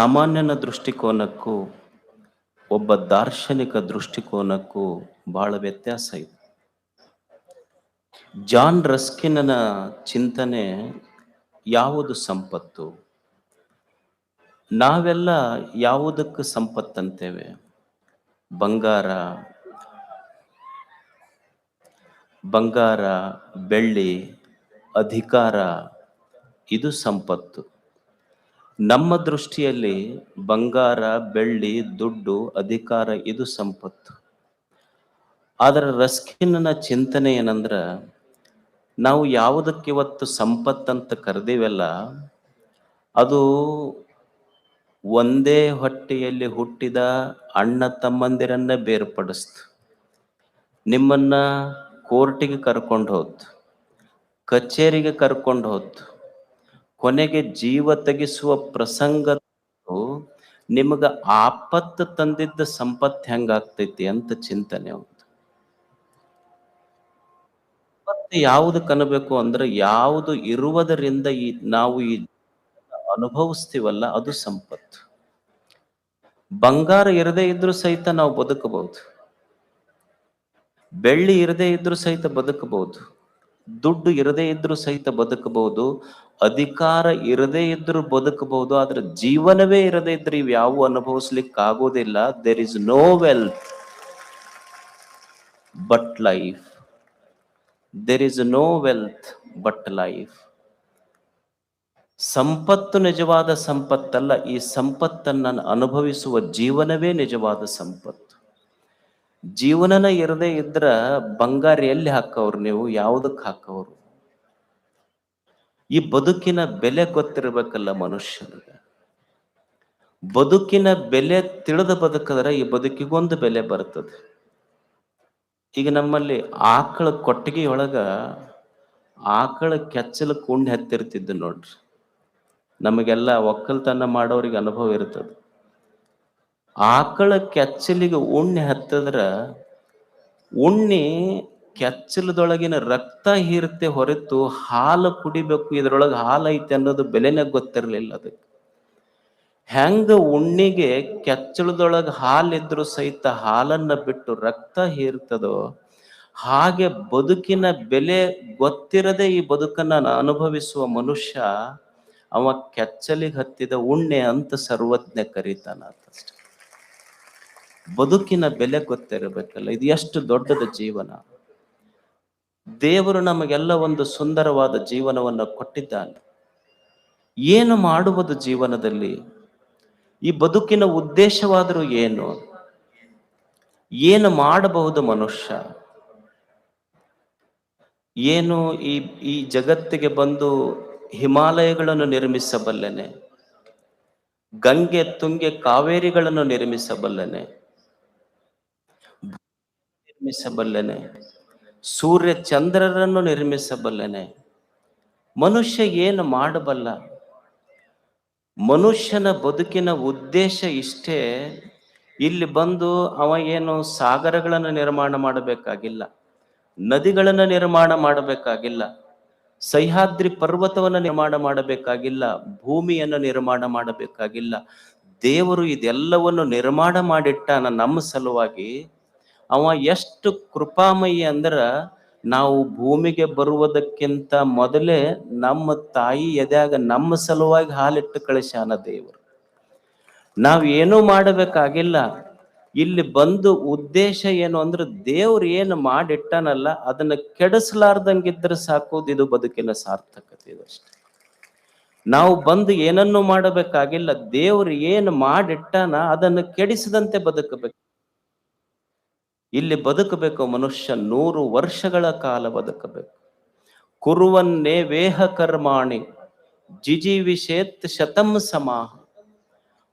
ಸಾಮಾನ್ಯನ ದೃಷ್ಟಿಕೋನಕ್ಕೂ ಒಬ್ಬ ದಾರ್ಶನಿಕ ದೃಷ್ಟಿಕೋನಕ್ಕೂ ಬಹಳ ವ್ಯತ್ಯಾಸ ಇದೆ. ಜಾನ್ ರಸ್ಕಿನನ ಚಿಂತನೆ ಯಾವುದು ಸಂಪತ್ತು? ನಾವೆಲ್ಲ ಯಾವುದಕ್ಕೆ ಸಂಪತ್ತಂತೇವೆ? ಬಂಗಾರ ಬಂಗಾರ, ಬೆಳ್ಳಿ, ಅಧಿಕಾರ, ಇದು ಸಂಪತ್ತು. ನಮ್ಮ ದೃಷ್ಟಿಯಲ್ಲಿ ಬಂಗಾರ, ಬೆಳ್ಳಿ, ದುಡ್ಡು, ಅಧಿಕಾರ, ಇದು ಸಂಪತ್ತು. ಆದರೆ ರಸ್ಕಿನ್ನ ಚಿಂತನೆ ಏನಂದ್ರ, ನಾವು ಯಾವುದಕ್ಕೆ ಇವತ್ತು ಸಂಪತ್ತಂತ ಕರೆದಿವೆಲ್ಲ, ಅದು ಒಂದೇ ಹೊಟ್ಟೆಯಲ್ಲಿ ಹುಟ್ಟಿದ ಅಣ್ಣ ತಮ್ಮಂದಿರನ್ನ ಬೇರ್ಪಡಿಸ್ತು. ನಿಮ್ಮನ್ನ ಕೋರ್ಟಿಗೆ ಕರ್ಕೊಂಡು ಹೋತು ಕಚೇರಿಗೆ ಕರ್ಕೊಂಡು ಹೋತು ಕೊನೆಗೆ ಜೀವ ತೆಗಿಸುವ ಪ್ರಸಂಗ ನಿಮಗ ಆಪತ್ತು ತಂದಿದ್ದ ಸಂಪತ್ತು ಹೆಂಗಾಗ್ತೈತಿ ಅಂತ ಚಿಂತನೆ ಮತ್ತೆ ಯಾವುದು ಕನಬೇಕು ಅಂದ್ರೆ ಯಾವುದು ಇರುವುದರಿಂದ ಈ ನಾವು ಈ ಅನುಭವಿಸ್ತೀವಲ್ಲ ಅದು ಸಂಪತ್ತು. ಬಂಗಾರ ಇರದೇ ಇದ್ರೂ ಸಹಿತ ನಾವು ಬದುಕಬಹುದು. ಬೆಳ್ಳಿ ಇರದೇ ಇದ್ರೂ ಸಹಿತ ಬದುಕಬಹುದು. ದುಡ್ಡು ಇರದೇ ಇದ್ರೂ ಸಹಿತ ಬದುಕಬಹುದು. ಅಧಿಕಾರ ಇರದೇ ಇದ್ರೂ ಬದುಕಬಹುದು, ಆದ್ರೆ ಜೀವನವೇ ಇರದೇ ಇದ್ರೆ ಇವು ಯಾವ ಅನುಭವಿಸ್ಲಿಕ್ಕೆ ಆಗೋದಿಲ್ಲ there is no wealth but life there is no wealth but life ಸಂಪತ್ತು ನಿಜವಾದ ಸಂಪತ್ತಲ್ಲ, ಈ ಸಂಪತ್ತನ್ನು ಅನುಭವಿಸುವ ಜೀವನವೇ ನಿಜವಾದ ಸಂಪತ್ತು. ಜೀವನನ ಇರದೇ ಇದ್ರ ಬಂಗಾರ ಎಲ್ಲಿ ಹಾಕವ್ರು ನೀವು? ಯಾವುದಕ್ಕೆ ಹಾಕವ್ರು? ಈ ಬದುಕಿನ ಬೆಲೆ ಗೊತ್ತಿರಬೇಕಲ್ಲ ಮನುಷ್ಯನಿಗೆ. ಬದುಕಿನ ಬೆಲೆ ತಿಳಿದು ಬದುಕಿದ್ರೆ ಈ ಬದುಕಿಗೊಂದು ಬೆಲೆ ಬರ್ತದೆ. ಈಗ ನಮ್ಮಲ್ಲಿ ಆಕಳ ಕೊಟ್ಟಿಗೆಯೊಳಗ ಆಕಳ ಕೆಚ್ಚಲ ಕುಂಡ್ ಹತ್ತಿರ್ತಿದ್ದು ನೋಡ್ರಿ. ನಮಗೆಲ್ಲ ಒಕ್ಕಲ್ತನ ಮಾಡೋರಿಗೆ ಅನುಭವ ಇರ್ತದೆ. ಆಕಳ ಕೆಚ್ಚಲಿಗೆ ಉಣ್ಣೆ ಹತ್ತದ್ರ ಉಣ್ಣಿ ಕೆಚ್ಚಲದೊಳಗಿನ ರಕ್ತ ಹೀರುತ್ತೆ ಹೊರತು ಹಾಲು ಕುಡಿಬೇಕು, ಇದ್ರೊಳಗೆ ಹಾಲು ಐತೆ ಅನ್ನೋದು ಬೆಲೆನೇ ಗೊತ್ತಿರಲಿಲ್ಲ ಅದಕ್ಕೆ. ಹೆಂಗ ಉಣ್ಣಿಗೆ ಕೆಚ್ಚಲದೊಳಗೆ ಹಾಲಿದ್ರು ಸಹಿತ ಹಾಲನ್ನ ಬಿಟ್ಟು ರಕ್ತ ಹೀರ್ತದೋ, ಹಾಗೆ ಬದುಕಿನ ಬೆಲೆ ಗೊತ್ತಿರದೆ ಈ ಬದುಕನ್ನ ಅನುಭವಿಸುವ ಮನುಷ್ಯ, ಅವ ಕೆಚ್ಚಲಿಗೆ ಹತ್ತಿದ ಉಣ್ಣೆ ಅಂತ ಸರ್ವಜ್ಞ ಕರೀತಾನ ಬದುಕಿನ ಬೆಲೆ ಗೊತ್ತಿರಬೇಕಲ್ಲ, ಇದು ಎಷ್ಟು ದೊಡ್ಡದ ಜೀವನ. ದೇವರು ನಮಗೆಲ್ಲ ಒಂದು ಸುಂದರವಾದ ಜೀವನವನ್ನು ಕೊಟ್ಟಿದ್ದಾನೆ. ಏನು ಮಾಡುವುದು ಜೀವನದಲ್ಲಿ? ಈ ಬದುಕಿನ ಉದ್ದೇಶವಾದರೂ ಏನು? ಏನು ಮಾಡಬಹುದು ಮನುಷ್ಯ? ಏನು ಈ ಈ ಜಗತ್ತಿಗೆ ಬಂದು ಹಿಮಾಲಯಗಳನ್ನು ನಿರ್ಮಿಸಬಲ್ಲನೆ? ಗಂಗೆ, ತುಂಗೆ, ಕಾವೇರಿಗಳನ್ನು ನಿರ್ಮಿಸಬಲ್ಲನೆ? ನಿರ್ಮಿಸಬಲ್ಲನೆ? ಸೂರ್ಯ ಚಂದ್ರರನ್ನು ನಿರ್ಮಿಸಬಲ್ಲನೆ. ಮನುಷ್ಯ ಏನು ಮಾಡಬಲ್ಲ? ಮನುಷ್ಯನ ಬದುಕಿನ ಉದ್ದೇಶ ಇಷ್ಟೇ. ಇಲ್ಲಿ ಬಂದು ಅವ ಏನು ಸಾಗರಗಳನ್ನು ನಿರ್ಮಾಣ ಮಾಡಬೇಕಾಗಿಲ್ಲ, ನದಿಗಳನ್ನು ನಿರ್ಮಾಣ ಮಾಡಬೇಕಾಗಿಲ್ಲ, ಸಹ್ಯಾದ್ರಿ ಪರ್ವತವನ್ನು ನಿರ್ಮಾಣ ಮಾಡಬೇಕಾಗಿಲ್ಲ, ಭೂಮಿಯನ್ನು ನಿರ್ಮಾಣ ಮಾಡಬೇಕಾಗಿಲ್ಲ. ದೇವರು ಇದೆಲ್ಲವನ್ನು ನಿರ್ಮಾಣ ಮಾಡಿಟ್ಟಾನ ನಮ್ಮ ಸಲುವಾಗಿ. ಅವ ಎಷ್ಟು ಕೃಪಾಮಯಿ ಅಂದ್ರ ನಾವು ಭೂಮಿಗೆ ಬರುವುದಕ್ಕಿಂತ ಮೊದಲೇ ನಮ್ಮ ತಾಯಿ ಎದ್ಯಾಗ ನಮ್ಮ ಸಲುವಾಗಿ ಹಾಲಿಟ್ಟು ಕಳಿಸ್ಯಾನ ದೇವರು. ನಾವು ಏನೂ ಮಾಡಬೇಕಾಗಿಲ್ಲ. ಇಲ್ಲಿ ಬಂದು ಉದ್ದೇಶ ಏನು ಅಂದ್ರೆ ದೇವ್ರು ಏನು ಮಾಡಿಟ್ಟನಲ್ಲ, ಅದನ್ನ ಕೆಡಿಸ್ಲಾರ್ದಂಗಿದ್ರೆ ಸಾಕೋದು ಇದು ಬದುಕಿನ ಸಾರ್ಥಕತೆ ಇದಷ್ಟೇ ನಾವು ಬಂದು ಏನನ್ನು ಮಾಡಬೇಕಾಗಿಲ್ಲ, ದೇವ್ರು ಏನು ಮಾಡಿಟ್ಟಾನ ಅದನ್ನು ಕೆಡಿಸದಂತೆ ಬದುಕಬೇಕು. ಇಲ್ಲಿ ಬದುಕಬೇಕು ಮನುಷ್ಯ ನೂರು ವರ್ಷಗಳ ಕಾಲ ಬದುಕಬೇಕು. ಕುರುವನ್ನೇ ವೇಹ ಕರ್ಮಾಣಿ, ಜಿಜೀವಿಷೇತ್ ಶತಂ ಸಮಾಹ.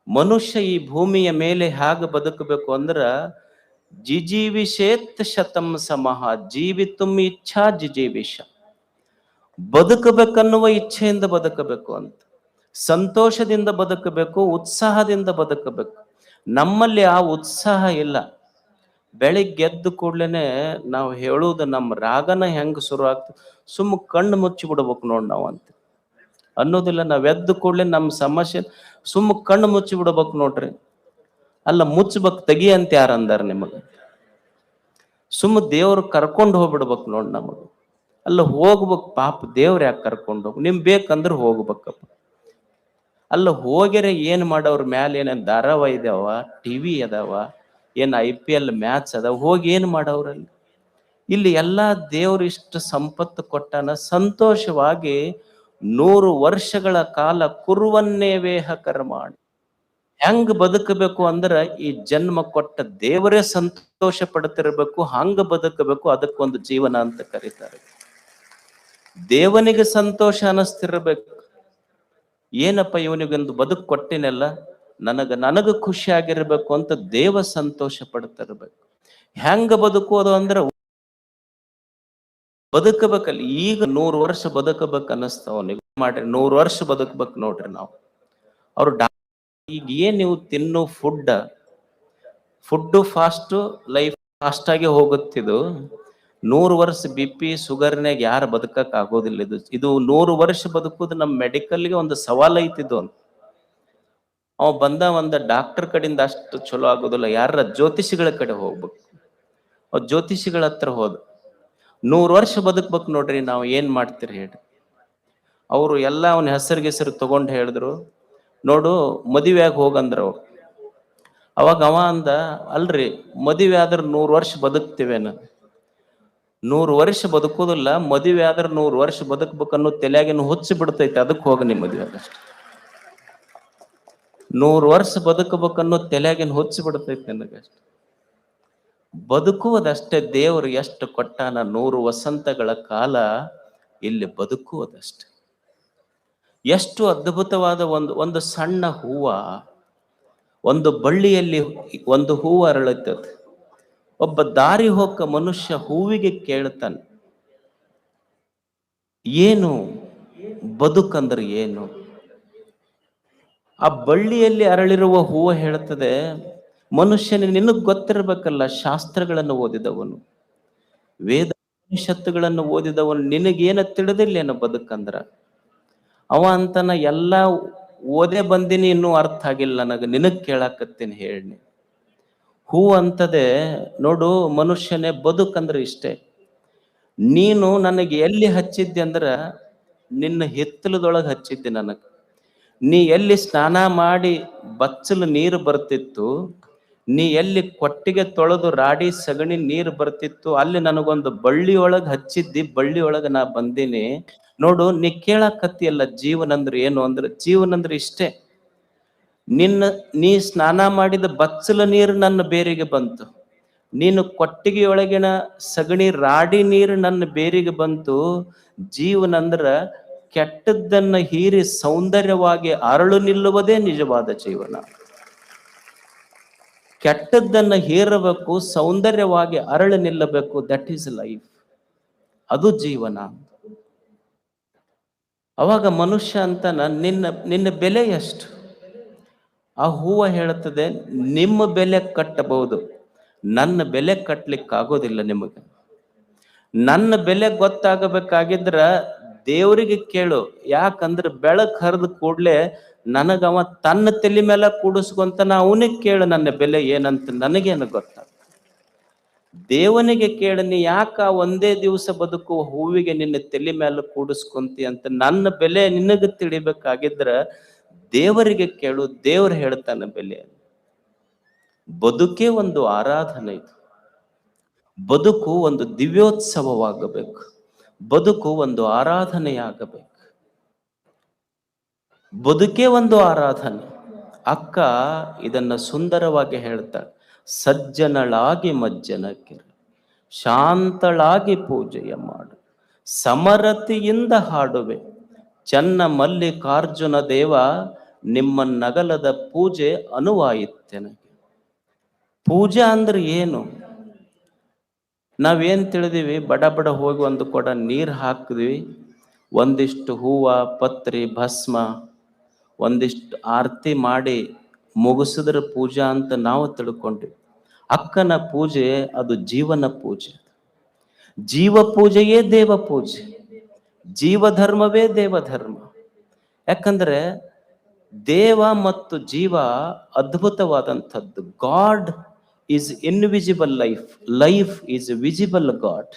ಮನುಷ್ಯ ಈ ಭೂಮಿಯ ಮೇಲೆ ಹೇಗೆ ಬದುಕಬೇಕು ಅಂದ್ರ ಜಿಜೀವಿಷೇತ್ ಶತಂ ಸಮಹ, ಜೀವಿತುಂ ಇಚ್ಛಾ ಜಿಜೀವಿಷ. ಬದುಕಬೇಕನ್ನುವ ಇಚ್ಛೆಯಿಂದ ಬದುಕಬೇಕು ಅಂತ. ಸಂತೋಷದಿಂದ ಬದುಕಬೇಕು, ಉತ್ಸಾಹದಿಂದ ಬದುಕಬೇಕು. ನಮ್ಮಲ್ಲಿ ಆ ಉತ್ಸಾಹ ಇಲ್ಲ. ಬೆಳಿಗ್ಗೆ ಎದ್ದ ಕೂಡ್ಲೇನೆ ನಾವು ಹೇಳುವುದು ನಮ್ಮ ರಾಗನ ಹೆಂಗ್ ಶುರು ಆಗ್ತದೆ? ಸುಮ್ಮ ಕಣ್ಣು ಮುಚ್ಚಿ ಬಿಡ್ಬೇಕು ನೋಡಿ ನಾವು ಅಂತ. ಅನ್ನೋದಿಲ್ಲ, ನಾವ್ ಎದ್ದು ಕೂಡಲೇ ನಮ್ಮ ಸಮಸ್ಯೆ ಸುಮ್ಮ ಕಣ್ಣು ಮುಚ್ಚಿ ಬಿಡ್ಬೇಕು ನೋಡ್ರಿ. ಅಲ್ಲ ಮುಚ್ಚಬೇಕು ತೆಗಿ ಅಂತ ಯಾರು ಅಂದಾರ ನಿಮಗ? ಸುಮ್ಮ ದೇವ್ರು ಕರ್ಕೊಂಡು ಹೋಗ್ಬಿಡ್ಬೇಕು ನೋಡ್ ನಮಗ. ಅಲ್ಲ, ಹೋಗ್ಬೇಕು ಪಾಪ ದೇವ್ರ ಯಾಕೆ ಕರ್ಕೊಂಡು ಹೋಗ್? ನಿಮ್ ಬೇಕಂದ್ರೆ ಹೋಗ್ಬೇಕಪ್ಪ. ಅಲ್ಲ, ಹೋಗ್ಯಾರ ಏನ್ ಮಾಡವ್ರ ಮ್ಯಾಲ ಏನೇನ್ ಧಾರಾವಾಹಿ ಇದಾವ ಟಿವಿ ಅದಾವ? ಏನ್ ಐ ಪಿ ಎಲ್ ಮ್ಯಾಚ್ ಅದ ಹೋಗಿ ಏನು ಮಾಡವ್ರಲ್ಲಿ ಇಲ್ಲಿ ಎಲ್ಲ ದೇವ್ರು ಇಷ್ಟು ಸಂಪತ್ತು ಕೊಟ್ಟನ, ಸಂತೋಷವಾಗಿ ನೂರು ವರ್ಷಗಳ ಕಾಲ ಕುರುವನ್ನೇ ವೇಹ ಕರ್ಮಾಣಿ ಹೆಂಗ್ ಬದುಕಬೇಕು ಅಂದ್ರ ಈ ಜನ್ಮ ಕೊಟ್ಟ ದೇವರೇ ಸಂತೋಷ ಪಡ್ತಿರ್ಬೇಕು, ಹಂಗ ಬದುಕಬೇಕು ಅದಕ್ಕೊಂದು ಜೀವನ ಅಂತ ಕರೀತಾರೆ. ದೇವನಿಗೆ ಸಂತೋಷ ಅನಿಸ್ತಿರ್ಬೇಕು. ಏನಪ್ಪ ಇವನಿಗೊಂದು ಬದುಕು ಕೊಟ್ಟಿನಲ್ಲ? ನನಗ ನನಗ ಖುಷಿಯಾಗಿರ್ಬೇಕು ಅಂತ ದೇವ ಸಂತೋಷ ಪಡ್ತಿರ್ಬೇಕು. ಹೆಂಗ ಬದುಕೋದು ಅಂದ್ರ ಬದುಕಬೇಕಲ್ಲ. ಈಗ ನೂರು ವರ್ಷ ಬದುಕಬೇಕು ಅನಸ್ತಾವ ನೀವು ಮಾಡ್ರಿ, ನೂರು ವರ್ಷ ಬದುಕಬೇಕು ನೋಡ್ರಿ ನಾವು. ಅವ್ರು ಡಾ ಈಗ ಏನ್ ನೀವು ತಿನ್ನೋ food food fast life fast ಆಗಿ ಹೋಗುತ್ತಿದ್ದು ನೂರು ವರ್ಷ ಬಿ ಪಿ ಶುಗರ್ನಾಗ ಯಾರು ಬದುಕಕ್ ಆಗೋದಿಲ್ಲ ಇದು. ಇದು ನೂರು ವರ್ಷ ಬದುಕುದು ನಮ್ಮ ಮೆಡಿಕಲ್ಗೆ ಒಂದು ಸವಾಲು ಐತಿದ್ದು ಅಂತ. ಅವ ಬಂದ ಒಂದ ಡಾಕ್ಟರ್ ಕಡೆಯಿಂದ ಅಷ್ಟು ಚಲೋ ಆಗೋದಿಲ್ಲ. ಯಾರ ಜ್ಯೋತಿಷಿಗಳ ಕಡೆ ಹೋಗ್ಬೇಕು. ಅವ್ ಜ್ಯೋತಿಷಿಗಳ ಹತ್ರ ಹೋದ. ನೂರು ವರ್ಷ ಬದುಕ್ಬೇಕು ನೋಡ್ರಿ ನಾವು ಏನ್ ಮಾಡ್ತೀರಿ ಹೇಳಿ ಅವರು ಎಲ್ಲ ಅವನ ಹೆಸರು ಹೆಸರು ತಗೊಂಡು ಹೇಳಿದ್ರು. ನೋಡು, ಮದುವೆಯಾಗಿ ಹೋಗಂದ್ರ ಅವ್ರು. ಅವಾಗ ಅವ ಅಂದ, ಅಲ್ರಿ, ಮದುವೆ ಆದ್ರೆ ನೂರು ವರ್ಷ ಬದುಕ್ತಿವೇನ ನೂರು ವರ್ಷ ಬದುಕೋದಿಲ್ಲ, ಮದುವೆ ಆದ್ರೆ ನೂರು ವರ್ಷ ಬದುಕ್ಬೇಕು ಅನ್ನೋ ತಲೆಯಾಗಿನ ಹುಚ್ಚಿ ಬಿಡ್ತೈತೆ. ಅದಕ್ಕೆ ಹೋಗ ನಿಮ್ಮ ಮದುವೆ ನೂರು ವರ್ಷ ಬದುಕಬೇಕನ್ನೋ ತಲೆಯಾಗಿನ ಹೊಚ್ಚಿ ಬಿಡ್ತೈತೆ ನನಗಷ್ಟೆ. ಬದುಕುವುದಷ್ಟೇ ದೇವರು ಎಷ್ಟು ಕೊಟ್ಟಾನ ನೂರು ವಸಂತಗಳ ಕಾಲ ಇಲ್ಲಿ ಬದುಕುವುದಷ್ಟೆ. ಎಷ್ಟು ಅದ್ಭುತವಾದ ಒಂದು ಒಂದು ಸಣ್ಣ ಹೂವ, ಒಂದು ಬಳ್ಳಿಯಲ್ಲಿ ಒಂದು ಹೂವು ಅರಳುತ್ತದೆ. ಒಬ್ಬ ದಾರಿ ಹೋಗ ಮನುಷ್ಯ ಹೂವಿಗೆ ಕೇಳ್ತಾನೆ, ಏನು? ಬದುಕಂದ್ರೆ ಏನು? ಆ ಬಳ್ಳಿಯಲ್ಲಿ ಅರಳಿರುವ ಹೂವು ಹೇಳ್ತದೆ ಮನುಷ್ಯನ, ನಿನಗ್ ಗೊತ್ತಿರಬೇಕಲ್ಲ ಶಾಸ್ತ್ರಗಳನ್ನು ಓದಿದವನು. ವೇದ ಉಪನಿಷತ್ತುಗಳನ್ನು ಓದಿದವನು, ನಿನಗೇನ ತಿಳಿದಿಲ್ಲೇನು ಬದುಕಂದ್ರ? ಅವ ಅಂತನ ಎಲ್ಲ ಓದೇ ಬಂದಿನಿ ಇನ್ನೂ ಅರ್ಥ ಆಗಿಲ್ಲ ನನಗೆ, ನಿನಗ್ ಕೇಳಾಕತ್ತೀನಿ ಹೇಳಿ ಹೂ ಅಂತದೆ, ನೋಡು, ಮನುಷ್ಯನೇ, ಬದುಕಂದ್ರೆ ಇಷ್ಟೇ. ನೀನು ನನಗೆ ಎಲ್ಲಿ ಹಚ್ಚಿದ್ದೆ ಅಂದ್ರ, ನಿನ್ನ ಹಿತ್ತಲದೊಳಗೆ ಹಚ್ಚಿದ್ದೆ ನನಗೆ. ನೀ ಎಲ್ಲಿ ಸ್ನಾನ ಮಾಡಿ ಬಚ್ಚಲು ನೀರು ಬರ್ತಿತ್ತು, ನೀ ಎಲ್ಲಿ ಕೊಟ್ಟಿಗೆ ತೊಳೆದು ರಾಡಿ ಸಗಣಿ ನೀರು ಬರ್ತಿತ್ತು, ಅಲ್ಲಿ ನನಗೊಂದು ಬಳ್ಳಿ ಒಳಗ್ ಹಚ್ಚಿದ್ದಿ ಬಳ್ಳಿ ಒಳಗ ನಾ ಬಂದೀನಿ. ನೋಡು, ನೀ ಕೇಳಕತ್ತಿಯಲ್ಲ ಜೀವನ ಅಂದ್ರೆ ಏನು ಅಂದ್ರೆ ಜೀವನ ಅಂದ್ರೆ ಇಷ್ಟೇ. ನಿನ್ನ, ನೀ ಸ್ನಾನ ಮಾಡಿದ ಬಚ್ಚಲ ನೀರು ನನ್ನ ಬೇರಿಗೆ ಬಂತು. ನೀನು ಕೊಟ್ಟಿಗೆಯೊಳಗಿನ ಸಗಣಿ ರಾಡಿ ನೀರು ನನ್ನ ಬೇರಿಗೆ ಬಂತು. ಜೀವನ ಅಂದ್ರ ಕೆಟ್ಟದ್ದನ್ನ ಹೀರಿ ಸೌಂದರ್ಯವಾಗಿ ಅರಳು ನಿಲ್ಲುವುದೇ ನಿಜವಾದ ಜೀವನ. ಕೆಟ್ಟದ್ದನ್ನು ಹೀರಬೇಕು, ಸೌಂದರ್ಯವಾಗಿ ಅರಳು ನಿಲ್ಲಬೇಕು ದಟ್ ಈಸ್ ಲೈಫ್ ಅದು ಜೀವನ. ಅವಾಗ ಮನುಷ್ಯ ಅಂತನ, ನಿನ್ನ ನಿನ್ನ ಬೆಲೆ ಎಷ್ಟು? ಆ ಹೂವು ಹೇಳುತ್ತದೆ, ನಿಮ್ಮ ಬೆಲೆ ಕಟ್ಟಬಹುದು. ನನ್ನ ಬೆಲೆ ಕಟ್ಟಲಿಕ್ಕಾಗೋದಿಲ್ಲ ನಿಮಗೆ. ನನ್ನ ಬೆಲೆ ಗೊತ್ತಾಗಬೇಕಾಗಿದ್ರ ದೇವರಿಗೆ ಕೇಳು. ಯಾಕಂದ್ರೆ ಬೆಳಕ್ ಹರಿದ ಕೂಡ್ಲೆ ನನಗವ ತನ್ನ ತಲೆ ಮೇಲೆ ಕೂಡಿಸ್ಕೊಂತಾನ ಅವನಿಗೆ ಕೇಳು ನನ್ನ ಬೆಲೆ ಏನಂತ ನನಗೇನು ಗೊತ್ತ. ದೇವನಿಗೆ ಕೇಳು, ನೀ ಯಾಕ ಒಂದೇ ದಿವಸ ಬದುಕುವ ಹೂವಿಗೆ ನಿನ್ನ ತಲೆ ಮೇಲೆ ಕೂಡಿಸ್ಕೊಂತಿ ಅಂತ ನನ್ನ ಬೆಲೆ ನಿನಗೆ ತಿಳಿಬೇಕಾಗಿದ್ರ ದೇವರಿಗೆ ಕೇಳು, ದೇವ್ರು ಹೇಳ್ತಾನೆ ಬೆಲೆ. ಬದುಕೇ ಒಂದು ಆರಾಧನೆ ಇದು. ಬದುಕು ಒಂದು ದಿವ್ಯೋತ್ಸವವಾಗಬೇಕು. ಬದುಕು ಒಂದು ಆರಾಧನೆಯಾಗಬೇಕು. ಬದುಕೇ ಒಂದು ಆರಾಧನೆ. ಅಕ್ಕ ಇದನ್ನ ಸುಂದರವಾಗಿ ಹೇಳ್ತಾಳೆ, ಸಜ್ಜನಳಾಗಿ ಮಜ್ಜನಕ್ಕೆ ಶಾಂತಳಾಗಿ ಪೂಜೆಯ ಮಾಡು, ಸಮರತಿಯಿಂದ ಹಾಡುವೆ. ಚನ್ನ ಮಲ್ಲಿಕಾರ್ಜುನ ದೇವ, ನಿಮ್ಮ ನಗಲದ ಪೂಜೆ ಅನುವಾಯಿತೆನಗೆ ಪೂಜೆ ಅಂದ್ರೆ ಏನು? ನಾವೇನ್ ತಿಳಿದೀವಿ? ಬಡ ಬಡ ಹೋಗಿ ಒಂದು ಕೊಡ ನೀರು ಹಾಕಿದ್ವಿ. ಒಂದಿಷ್ಟು ಹೂವ, ಪತ್ರಿ, ಭಸ್ಮ, ಒಂದಿಷ್ಟು ಆರತಿ ಮಾಡಿ ಮುಗಿಸಿದ್ರ ಪೂಜಾ ಅಂತ ನಾವು ತಿಳ್ಕೊಂಡ್ವಿ. ಅಕ್ಕನ ಪೂಜೆ ಅದು ಜೀವನ ಪೂಜೆ. ಜೀವ ಪೂಜೆಯೇ ದೇವ ಪೂಜೆ. ಜೀವ ಧರ್ಮವೇ ದೇವ ಧರ್ಮ. ಯಾಕಂದ್ರೆ ದೇವ ಮತ್ತು ಜೀವ ಅದ್ಭುತವಾದಂಥದ್ದು. God is invisible life life is visible God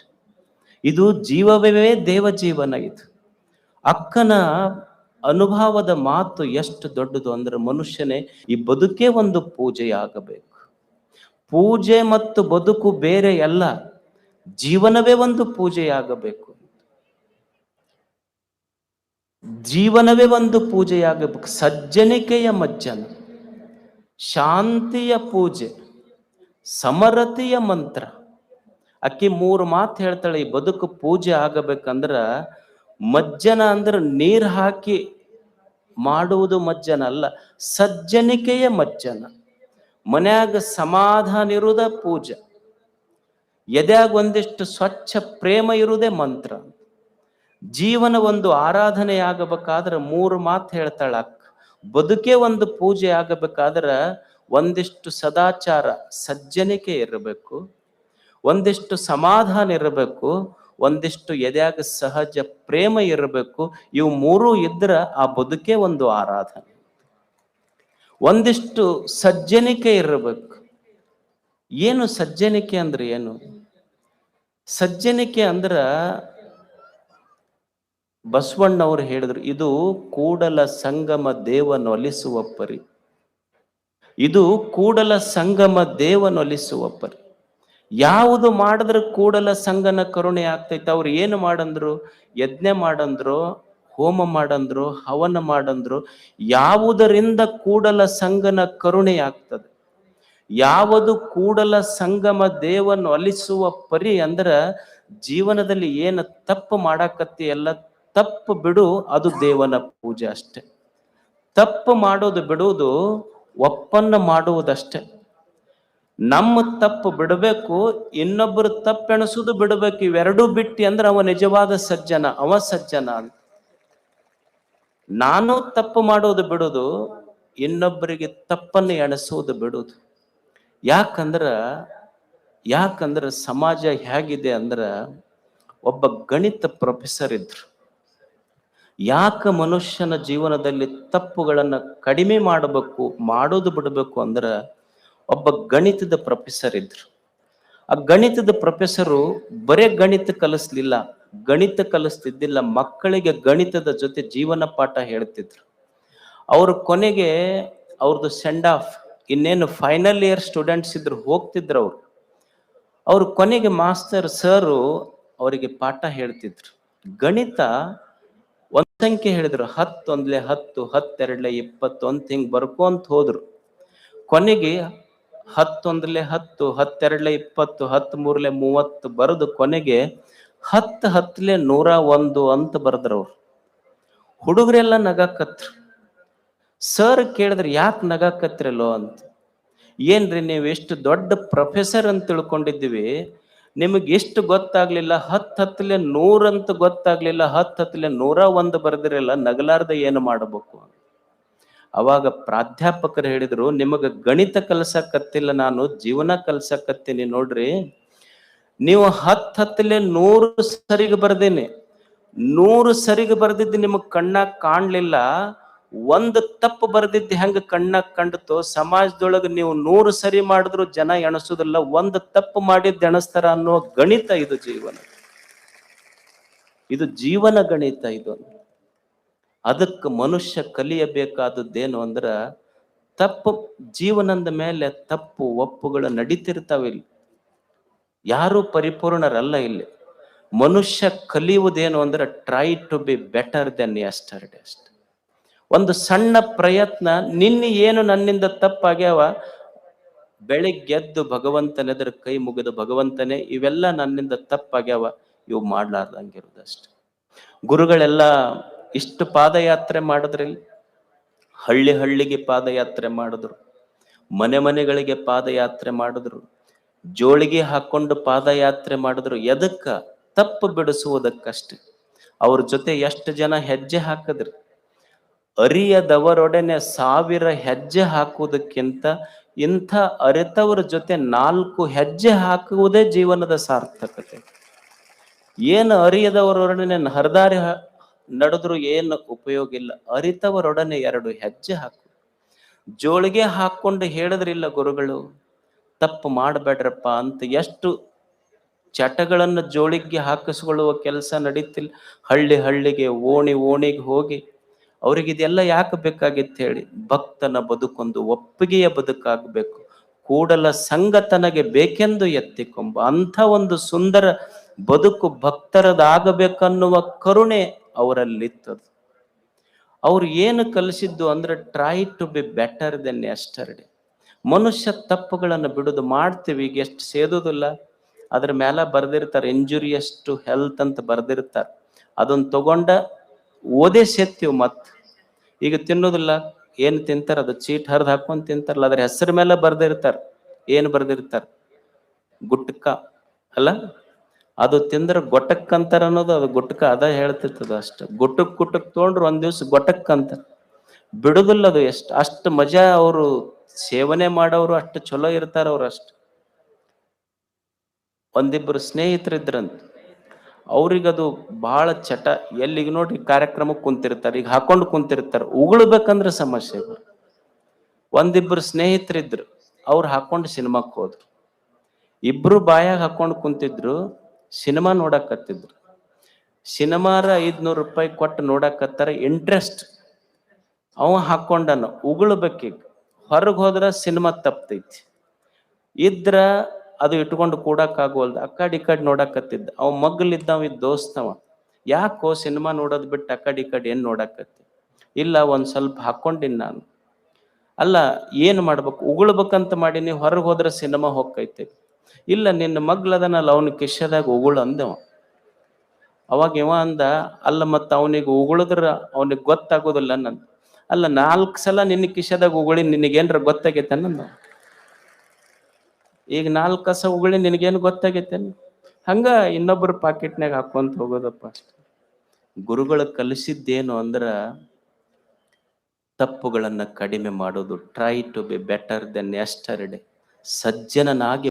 ಇದು ಜೀವವೇ ದೇವ ಜೀವನ ಇದು. ಅಕ್ಕನ ಅನುಭವದ ಮಾತು ಎಷ್ಟು ದೊಡ್ಡದು ಅಂದ್ರೆ ಮನುಷ್ಯನೇ ಈ ಬದುಕೇ ಒಂದು ಪೂಜೆಯಾಗಬೇಕು ಪೂಜೆ ಮತ್ತು ಬದುಕು ಬೇರೆ ಎಲ್ಲ ಜೀವನವೇ ಒಂದು ಪೂಜೆಯಾಗಬೇಕು ಜೀವನವೇ ಒಂದು ಪೂಜೆಯಾಗಬೇಕು ಸಜ್ಜನಿಕೆಯ ಮಜ್ಜನ, ಶಾಂತಿಯ ಪೂಜೆ. ಸಮರತೆಯ ಮಂತ್ರ. ಅಕ್ಕಿ ಮೂರು ಮಾತು ಹೇಳ್ತಾಳೆ, ಈ ಬದುಕು ಪೂಜೆ ಆಗಬೇಕಂದ್ರ ಮಜ್ಜನ ಅಂದ್ರೆ ನೀರ್ ಹಾಕಿ ಮಾಡುವುದು ಮಜ್ಜನ ಅಲ್ಲ, ಸಜ್ಜನಿಕೆಯ ಮಜ್ಜನ. ಮನ್ಯಾಗ ಸಮಾಧಾನ ಇರುವುದ ಪೂಜೆ. ಎದ್ಯಾಗ ಒಂದಿಷ್ಟು ಸ್ವಚ್ಛ ಪ್ರೇಮ ಇರುವುದೇ ಮಂತ್ರ. ಜೀವನ ಒಂದು ಆರಾಧನೆ ಆಗಬೇಕಾದ್ರೆ ಮೂರು ಮಾತು ಹೇಳ್ತಾಳ ಅಕ್ಕ. ಬದುಕೆ ಒಂದು ಪೂಜೆ ಆಗಬೇಕಾದ್ರೆ ಒಂದಿಷ್ಟು ಸದಾಚಾರ ಸಜ್ಜನಿಕೆ ಇರಬೇಕು, ಒಂದಿಷ್ಟು ಸಮಾಧಾನ ಇರಬೇಕು, ಒಂದಿಷ್ಟು ಎದೆಯಾಗ ಸಹಜ ಪ್ರೇಮ ಇರಬೇಕು, ಇವು ಮೂರು ಇದ್ರ ಆ ಬದುಕೇ ಒಂದು ಆರಾಧನೆ. ಒಂದಿಷ್ಟು ಸಜ್ಜನಿಕೆ ಇರಬೇಕು. ಏನು ಸಜ್ಜನಿಕೆ ಅಂದ್ರೆ ಏನು? ಸಜ್ಜನಿಕೆ ಅಂದ್ರ ಬಸವಣ್ಣವ್ರು ಹೇಳಿದ್ರು, ಇದು ಕೂಡಲ ಸಂಗಮ ದೇವನೊಲಿಸುವ ಪರಿ. ಇದು ಕೂಡಲ ಸಂಗಮ ದೇವನೊಲಿಸುವ ಪರಿ ಯಾವುದು ಮಾಡಿದ್ರೆ ಕೂಡಲ ಸಂಗನ ಕರುಣೆ ಆಗ್ತೈತೆ. ಅವ್ರು ಏನು ಮಾಡಂದ್ರು? ಯಜ್ಞ ಮಾಡಂದ್ರು, ಹೋಮ ಮಾಡಂದ್ರು, ಹವನ ಮಾಡಂದ್ರು. ಯಾವುದರಿಂದ ಕೂಡಲ ಸಂಗನ ಕರುಣೆ ಆಗ್ತದೆ? ಯಾವುದು ಕೂಡಲ ಸಂಗಮ ದೇವನ ಒಲಿಸುವ ಪರಿ ಅಂದ್ರ ಜೀವನದಲ್ಲಿ ಏನು ತಪ್ಪು ಮಾಡಾಕತ್ತಿ ಎಲ್ಲ ತಪ್ಪು ಬಿಡು, ಅದು ದೇವನ ಪೂಜೆ ಅಷ್ಟೆ. ತಪ್ಪು ಮಾಡೋದು ಬಿಡುವುದು ಒಪ್ಪನ್ನ ಮಾಡುವುದಷ್ಟೇ. ನಮ್ಮ ತಪ್ಪು ಬಿಡಬೇಕು, ಇನ್ನೊಬ್ಬರು ತಪ್ಪೆಣಸುದು ಬಿಡಬೇಕು, ಇವೆರಡೂ ಬಿಟ್ಟಿ ಅಂದ್ರೆ ಅವ ನಿಜವಾದ ಸಜ್ಜನ, ಅವ ಸಜ್ಜನ ಅಂತ ನಾನು ತಪ್ಪು ಮಾಡೋದು ಬಿಡುದು, ಇನ್ನೊಬ್ಬರಿಗೆ ತಪ್ಪನ್ನು ಎಣಸುವುದು ಬಿಡುದು. ಯಾಕಂದ್ರ ಯಾಕಂದ್ರ ಸಮಾಜ ಹೇಗಿದೆ ಅಂದ್ರ, ಒಬ್ಬ ಗಣಿತ ಪ್ರೊಫೆಸರ್ ಇದ್ರು. ಯಾಕ ಮನುಷ್ಯನ ಜೀವನದಲ್ಲಿ ತಪ್ಪುಗಳನ್ನು ಕಡಿಮೆ ಮಾಡಬೇಕು, ಮಾಡೋದು ಬಿಡಬೇಕು ಅಂದ್ರ ಒಬ್ಬ ಗಣಿತದ ಪ್ರೊಫೆಸರ್ ಇದ್ರು. ಆ ಗಣಿತದ ಪ್ರೊಫೆಸರು ಬರೇ ಗಣಿತ ಕಲಿಸ್ಲಿಲ್ಲ, ಗಣಿತ ಕಲಿಸ್ತಿದ್ದಿಲ್ಲ, ಮಕ್ಕಳಿಗೆ ಗಣಿತದ ಜೊತೆ ಜೀವನ ಪಾಠ ಹೇಳ್ತಿದ್ರು. ಅವ್ರ ಕೊನೆಗೆ ಅವ್ರದ್ದು ಸೆಂಡ್ ಆಫ್ ಇನ್ನೇನು ಫೈನಲ್ ಇಯರ್ ಸ್ಟೂಡೆಂಟ್ಸ್ ಇದ್ರು ಹೋಗ್ತಿದ್ರು ಅವ್ರು. ಅವ್ರ ಕೊನೆಗೆ ಮಾಸ್ತರ್ ಸರು ಅವರಿಗೆ ಪಾಠ ಹೇಳ್ತಿದ್ರು. ಗಣಿತ ಸಂಖ್ಯೆ ಹೇಳಿದ್ರು. ಹತ್ತೊಂದ್ಲೆ ಹತ್ತು ಹತ್ತೆರಡ್ಲೆ ಇಪ್ಪತ್ತು ಅಂತ ಹಿಂಗ್ ಬರ್ಕೊಂತ ಹೋದ್ರು. ಕೊನೆಗೆ ಹತ್ತೊಂದ್ಲೆ ಹತ್ತು ಹತ್ತೆರಡ್ಲೆ ಇಪ್ಪತ್ತು ಹತ್ ಮೂರ್ಲೆ ಮೂವತ್ತು ಬರೆದು ಕೊನೆಗೆ ಹತ್ತು ಹತ್ಲೆ ನೂರ ಒಂದು ಅಂತ ಬರೆದ್ರು ಅವ್ರು. ಹುಡುಗರೆಲ್ಲ ನಗಾಕತ್ರು. ಸರ್ ಕೇಳಿದ್ರೆ, ಯಾಕೆ ನಗಾಕತ್ರಲ್ಲೋ ಅಂತ. ಏನ್ರಿ ನೀವು ಎಷ್ಟು ದೊಡ್ಡ ಪ್ರೊಫೆಸರ್ ಅಂತ ತಿಳ್ಕೊಂಡಿದ್ದೀವಿ. ನಿಮಗೆ ಎಷ್ಟು ಗೊತ್ತಾಗ್ಲಿಲ್ಲ? ಹತ್ತು ಹತ್ತಲೆ ನೂರಂತ ಗೊತ್ತಾಗ್ಲಿಲ್ಲ. ಹತ್ತು ಹತ್ತಲೆ ನೂರ ಒಂದು ಬರ್ದಿರಲ್ಲ ನಗಲಾರ್ದ ಏನು ಮಾಡಬೇಕು? ಅವಾಗ ಪ್ರಾಧ್ಯಾಪಕರು ಹೇಳಿದ್ರು, ನಿಮಗೆ ಗಣಿತ ಕಲ್ಸಕತ್ತಿಲ್ಲ ನಾನು, ಜೀವನ ಕಲ್ಸಕತ್ತೀನಿ. ನೋಡ್ರಿ, ನೀವು ಹತ್ತು ಹತ್ತಲೆ ನೂರು ಸರಿಗೆ ಬರ್ದೇನೆ. ನೂರು ಸರಿಗೆ ಬರ್ದಿದ್ದು ನಿಮಗೆ ಕಣ್ಣಾಗ ಕಾಣ್ಲಿಲ್ಲ. ಒಂದು ತಪ್ಪು ಬರ್ದಿದ್ದು ಹೆಂಗ ಕಣ್ಣ ಕಂಡತೋ, ಸಮಾಜದೊಳಗೆ ನೀವು ನೂರು ಸರಿ ಮಾಡಿದ್ರು ಜನ ಎಣಸುದಿಲ್ಲ, ಒಂದು ತಪ್ಪು ಮಾಡಿದ್ದು ಎಣಸ್ತಾರ ಅನ್ನೋ ಗಣಿತ ಇದು ಜೀವನ. ಇದು ಜೀವನ ಗಣಿತ ಇದು. ಅದಕ್ಕೆ ಮನುಷ್ಯ ಕಲಿಯಬೇಕಾದದ್ದೇನು ಅಂದ್ರ, ತಪ್ಪು ಜೀವನದ ಮೇಲೆ ತಪ್ಪು ಒಪ್ಪುಗಳು ನಡೀತಿರ್ತಾವೆ ಇಲ್ಲಿ. ಯಾರು ಪರಿಪೂರ್ಣರಲ್ಲ ಇಲ್ಲಿ. ಮನುಷ್ಯ ಕಲಿಯುವುದೇನು ಅಂದ್ರೆ try to be better than yesterday ಅಷ್ಟೆ. ಒಂದು ಸಣ್ಣ ಪ್ರಯತ್ನ, ನಿನ್ನ ಏನು ನನ್ನಿಂದ ತಪ್ಪಾಗ್ಯಾವ? ಬೆಳಿಗ್ಗೆದ್ದು ಭಗವಂತನೆದ್ರ ಕೈ ಮುಗಿದು ಭಗವಂತನೇ, ಇವೆಲ್ಲ ನನ್ನಿಂದ ತಪ್ಪಾಗ್ಯಾವ? ಇವು ಮಾಡ್ಲಾರ್ದಂಗಿರೋದಷ್ಟೆ. ಗುರುಗಳೆಲ್ಲ ಇಷ್ಟು ಪಾದಯಾತ್ರೆ ಮಾಡಿದ್ರಿ ಹಳ್ಳಿ ಹಳ್ಳಿಗೆ ಪಾದಯಾತ್ರೆ ಮಾಡಿದ್ರು. ಮನೆ ಮನೆಗಳಿಗೆ ಪಾದಯಾತ್ರೆ ಮಾಡಿದ್ರು. ಜೋಳಿಗೆ ಹಾಕೊಂಡು ಪಾದಯಾತ್ರೆ ಮಾಡಿದ್ರು. ಎದಕ್ಕ? ತಪ್ಪು ಬಿಡಿಸುವುದಕ್ಕಷ್ಟೆ. ಅವ್ರ ಜೊತೆ ಎಷ್ಟು ಜನ ಹೆಜ್ಜೆ ಹಾಕಿದ್ರಿ? ಅರಿಯದವರೊಡನೆ ಸಾವಿರ ಹೆಜ್ಜೆ ಹಾಕುವುದಕ್ಕಿಂತ ಇಂಥ ಅರಿತವರ ಜೊತೆ ನಾಲ್ಕು ಹೆಜ್ಜೆ ಹಾಕುವುದೇ ಜೀವನದ ಸಾರ್ಥಕತೆ. ಏನು ಅರಿಯದವರೊಡನೆ ಹರಿದಾರಿ ನಡೆದ್ರೂ ಏನು ಉಪಯೋಗ ಇಲ್ಲ. ಅರಿತವರೊಡನೆ ಎರಡು ಹೆಜ್ಜೆ ಹಾಕು. ಜೋಳಿಗೆ ಹಾಕೊಂಡು ಹೇಳಿದ್ರಿಲ್ಲ ಗುರುಗಳು, ತಪ್ಪು ಮಾಡಬೇಡ್ರಪ್ಪ ಅಂತ ಎಷ್ಟು ಚಟಗಳನ್ನು ಜೋಳಿಗೆ ಹಾಕಿಸ್ಕೊಳ್ಳುವ ಕೆಲಸ ನಡೀತಿಲ್ಲ. ಹಳ್ಳಿ ಹಳ್ಳಿಗೆ ಓಣಿ ಓಣಿಗೆ ಹೋಗಿ ಅವ್ರಿಗೆ ಇದೆಲ್ಲ ಯಾಕೆ ಬೇಕಾಗಿತ್ತು ಹೇಳಿ? ಭಕ್ತನ ಬದುಕೊಂದು ಒಪ್ಪಿಗೆಯ ಬದುಕಾಗಬೇಕು. ಕೂಡಲ ಸಂಗತನಗೆ ಬೇಕೆಂದು ಎತ್ತಿಕೊಂಬ. ಅಂಥ ಒಂದು ಸುಂದರ ಬದುಕು ಭಕ್ತರದಾಗಬೇಕನ್ನುವ ಕರುಣೆ ಅವರಲ್ಲಿತ್ತದು. ಅವ್ರು ಏನು ಕಲಿಸಿದ್ದು ಅಂದ್ರೆ try to be better than yesterday ಮನುಷ್ಯ ತಪ್ಪುಗಳನ್ನು ಬಿಡುದು ಮಾಡ್ತೀವಿ, ಈಗ ಎಷ್ಟು ಸೇದೋದಿಲ್ಲ. ಅದ್ರ ಮೇಲೆ ಬರ್ದಿರ್ತಾರೆ ಇಂಜುರಿಯಸ್ ಟು ಹೆಲ್ತ್ ಅಂತ ಬರ್ದಿರ್ತಾರೆ. ಅದನ್ನ ತಗೊಂಡ ಓದೇ ಸೇತ್ತೀವಿ ಮತ್. ಈಗ ತಿನ್ನೋದಿಲ್ಲ, ಏನು ತಿಂತಾರ ಅದು ಚೀಟ್ ಹರಿದು ಹಾಕೊಂಡ್ ತಿಂತಾರಲ್ಲ, ಅದ್ರ ಹೆಸರ ಮೇಲೆ ಬರ್ದಿರ್ತಾರ, ಏನು ಬರ್ದಿರ್ತಾರ? ಗುಟ್ಕ, ಅಲ್ಲ? ಅದು ತಿಂದ್ರೆ ಗೊಟಕ್ ಅಂತಾರ ಅನ್ನೋದು, ಅದು ಗುಟ್ಕ ಅದ ಹೇಳ್ತಿರ್ತದ ಅಷ್ಟ. ಗುಟ್ಟಕ್ ಗುಟ್ಟಕ್ ತೊಗೊಂಡ್ರು ಒಂದ್ ದಿವ್ಸ ಗೊಟಕ್ ಅಂತ ಬಿಡುದಿಲ್ಲ ಅದು ಎಷ್ಟು, ಅಷ್ಟು ಮಜಾ ಅವರು ಸೇವನೆ ಮಾಡೋರು ಅಷ್ಟು ಚಲೋ ಇರ್ತಾರ ಅವ್ರು ಅಷ್ಟು. ಒಂದಿಬ್ಬರು ಸ್ನೇಹಿತರಿದ್ರಂತ. ಅವ್ರಿಗದು ಬಹಳ ಚಟ. ಎಲ್ಲಿಗೆ ನೋಡಿ ಕಾರ್ಯಕ್ರಮಕ್ಕೆ ಕುಂತಿರ್ತಾರೆ, ಈಗ ಹಾಕೊಂಡು ಕುಂತಿರ್ತಾರೆ, ಉಗುಳ್ಬೇಕಂದ್ರೆ ಸಮಸ್ಯೆ ಒಂದಿಬ್ಬರು ಸ್ನೇಹಿತರಿದ್ರು, ಅವ್ರು ಹಾಕೊಂಡು ಸಿನಿಮಾಕ್ಕೆ ಹೋದ್ರು. ಇಬ್ರು ಬಾಯಾಗ ಹಾಕೊಂಡು ಕುಂತಿದ್ರು, ಸಿನಿಮಾ ನೋಡಕತ್ತಿದ್ರು. ಸಿನಿಮಾರ ಐದ್ನೂರು ರೂಪಾಯಿ ಕೊಟ್ಟು ನೋಡಕತ್ತಾರ, ಇಂಟ್ರೆಸ್ಟ್. ಅವ ಹಾಕೊಂಡನ, ಉಗುಳ್ಬೇಕೀಗ. ಹೊರಗೆ ಹೋದ್ರ ಸಿನಿಮಾ ತಪ್ತೈತಿ. ಇದ್ರ ಅದು ಇಟ್ಕೊಂಡು ಕೂಡಕ್ಕಾಗುವಲ್ದು. ಅಕ್ಕ ಕಡೆ ನೋಡಾಕತ್ತಿದ್ದ. ಅವ ಮಗ್ಲಿದ್ದವ ಇದ್ದ ದೋಸ್ತವ. ಯಾಕೋ ಸಿನಿಮಾ ನೋಡೋದ್ ಬಿಟ್ಟು ಅಕ್ಕ ಕಡೆ ಏನ್ ನೋಡಕತ್ತಿ? ಇಲ್ಲ, ಒಂದ್ ಸ್ವಲ್ಪ ಹಾಕೊಂಡಿನಿ ನಾನು. ಅಲ್ಲ, ಏನ್ ಮಾಡ್ಬೇಕು? ಉಗುಳ್ಬೇಕಂತ ಮಾಡಿ ನೀವು ಹೊರಗೆ ಹೋದ್ರೆ ಸಿನಿಮಾ ಹೋಗ್ತೈತೆ. ಇಲ್ಲ, ನಿನ್ನ ಮಗ್ಲದನಲ್ಲ ಅವನ ಕಿಶದಾಗ ಉಗುಳು ಅಂದವ. ಅವಾಗ ಇವ ಅಂದ, ಅಲ್ಲ, ಮತ್ತ ಅವನಿಗೆ ಉಗುಳಿದ್ರ ಅವನಿಗೆ ಗೊತ್ತಾಗೋದಿಲ್ಲ ನನ್ ಅಲ್ಲ, ನಾಲ್ಕು ಸಲ ನಿನ್ನ ಕಿಶದಾಗ ಉಗುಳಿ, ನಿನಗೇನ್ರ ಗೊತ್ತಾಗೈತೆ ನಂದ? ಈಗ ನಾಲ್ಕು ಕಸ ಉಗುಳಿ ನಿನಗೇನು ಗೊತ್ತಾಗೈತೇನು? ಹಂಗ ಇನ್ನೊಬ್ಬರ ಪಾಕೆಟ್ನಾಗ ಹಾಕೊಂತ ಹೋಗೋದಪ್ಪ ಅಷ್ಟೆ. ಗುರುಗಳು ಕಲಿಸಿದ್ದೇನು ಅಂದ್ರ ತಪ್ಪುಗಳನ್ನ ಕಡಿಮೆ ಮಾಡೋದು try to be better than yesterday ಸಜ್ಜನನಾಗಿ